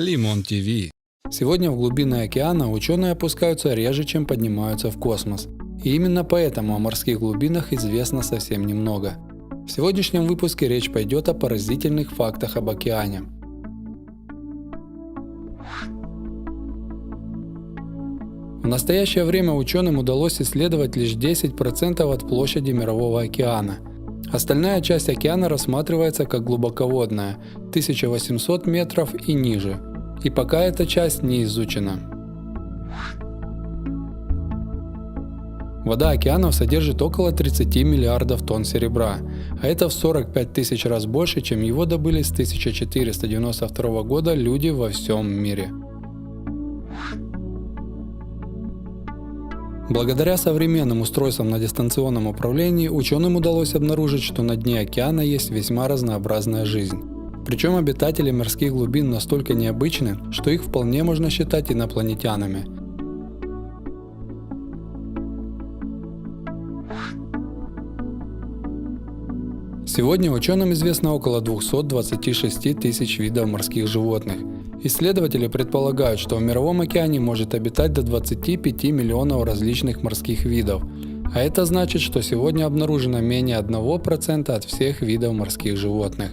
Лимон ТВ. Сегодня в глубины океана ученые опускаются реже, чем поднимаются в космос. И именно поэтому о морских глубинах известно совсем немного. В сегодняшнем выпуске речь пойдет о поразительных фактах об океане. В настоящее время ученым удалось исследовать лишь 10% от площади Мирового океана. Остальная часть океана рассматривается как глубоководная – 1800 метров и ниже. И пока эта часть не изучена. Вода океанов содержит около 30 миллиардов тонн серебра, а это в 45 тысяч раз больше, чем его добыли с 1492 года люди во всем мире. Благодаря современным устройствам на дистанционном управлении ученым удалось обнаружить, что на дне океана есть весьма разнообразная жизнь. Причем обитатели морских глубин настолько необычны, что их вполне можно считать инопланетянами. Сегодня ученым известно около 226 тысяч видов морских животных, Исследователи предполагают, что в Мировом океане может обитать до 25 миллионов различных морских видов, а это значит, что сегодня обнаружено менее 1% от всех видов морских животных.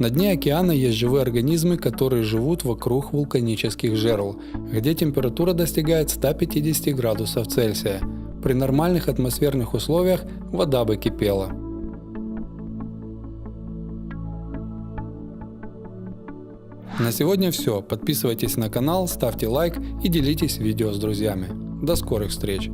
На дне океана есть живые организмы, которые живут вокруг вулканических жерл, где температура достигает 150 градусов Цельсия – при нормальных атмосферных условиях вода бы кипела. На сегодня все. Подписывайтесь на канал, ставьте лайк и делитесь видео с друзьями. До скорых встреч!